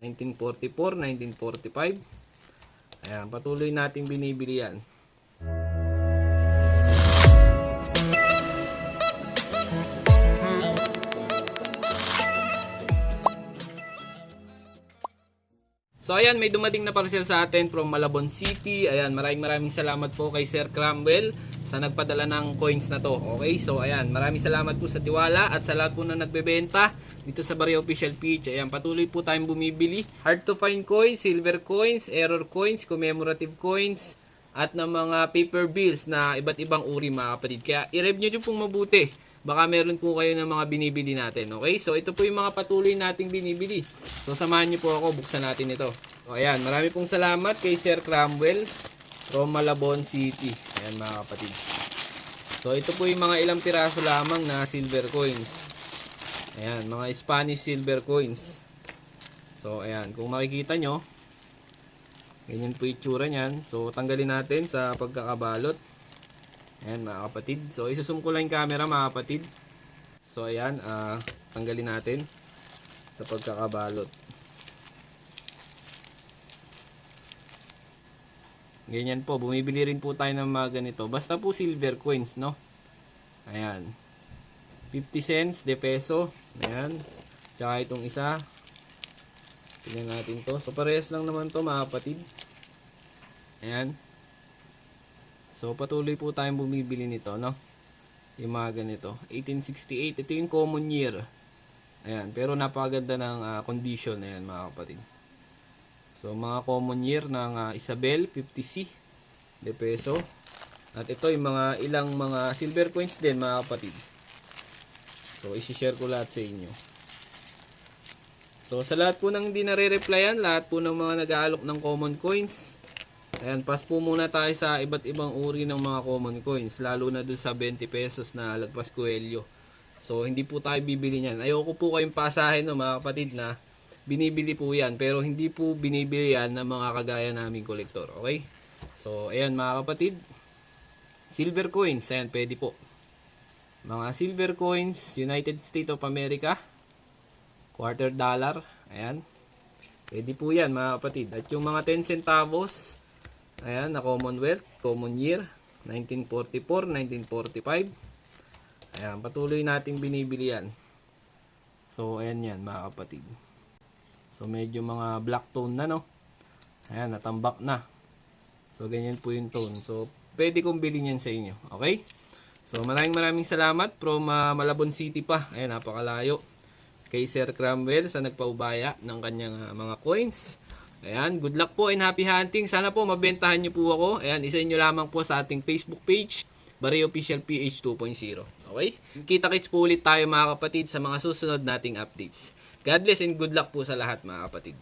1944, 1945. Ayan, patuloy nating binibili yan. So ayan, may dumating na parcel sa atin from Malabon City. Ayan, maraming maraming salamat po kay Sir Cromwell sa nagpadala ng coins na to. Okay, so ayan, maraming salamat po sa tiwala at sa lahat po na nagbebenta dito sa Barrio Official Page. Ayan, patuloy po tayong bumibili. Hard to find coins, silver coins, error coins, commemorative coins, at ng mga paper bills na iba't ibang uri mga kapatid. Kaya i-review nyo pong mabuti. Baka meron po kayo ng mga binibili natin. Okay? So, ito po yung mga patuloy nating binibili. So, samahan nyo po ako. Buksan natin ito. So, ayan. Marami pong salamat kay Sir Cromwell from Malabon City. Ayan mga kapatid. So, ito po yung mga ilang piraso lamang na silver coins. Ayan. Mga Spanish silver coins. So, ayan. Kung makikita nyo, ganyan po itsura niyan. So, tanggalin natin sa pagkakabalot. Ayan mga kapatid. So isusum ko lang yung camera mga kapatid. So ayan, ah tanggalin natin sa pagkakabalot. Ganyan po, bumibili rin po tayo ng mga ganito. Basta po silver coins, no? Ayan. 50 cents de peso. Ayan. Tsaka itong isa. Tingnan natin to. So parehas lang naman to mga kapatid. Ayan. So, patuloy po tayong bumibili nito, no? Yung mga ganito. 1868. Ito yung common year. Ayan. Pero napakaganda ng ah, condition. Ayan, mga kapatid. So, mga common year ng ah, Isabel, 50C de peso. At ito yung mga ilang mga silver coins din, mga kapatid. So, isi-share ko lahat sa inyo. So, sa lahat po ng hindi nare-replyan, lahat po ng mga nag-aalok ng common coins, Ayan, pass po muna tayo sa iba't ibang uri ng mga common coins, lalo na dun sa 20 pesos na lagpas kuelyo. So, hindi po tayo bibili niyan. Ayoko po kayong pasahin, no, mga kapatid, na binibili po yan, pero hindi po binibili yan ng mga kagaya naming kolektor, okay? So, ayan mga kapatid, silver coins, ayan, pwede po. Mga silver coins, United States of America, quarter dollar, ayan. Pwede po yan mga kapatid. At yung mga 10 centavos, Ayan, na Commonwealth, Common Year, 1944, 1945. Ayan, patuloy nating binibili yan. So, ayan yan, mga kapatid. So, medyo mga black tone na, no? Ayan, natambak na. So, ganyan po yung tone. So, pwede kong bilhin yan sa inyo. Okay? So, maraming maraming salamat from ah, Malabon City pa. Ayan, napakalayo. Kay Sir Cromwell sa nagpaubaya ng kanyang ah, mga coins. Ayan, good luck po and happy hunting. Sana po mabentahan niyo po ako. Ayan, isa niyo lamang po sa ating Facebook page, Barrio Official PH 2.0. Okay? Kita-kits po ulit tayo mga kapatid sa mga susunod nating updates. God bless and good luck po sa lahat mga kapatid.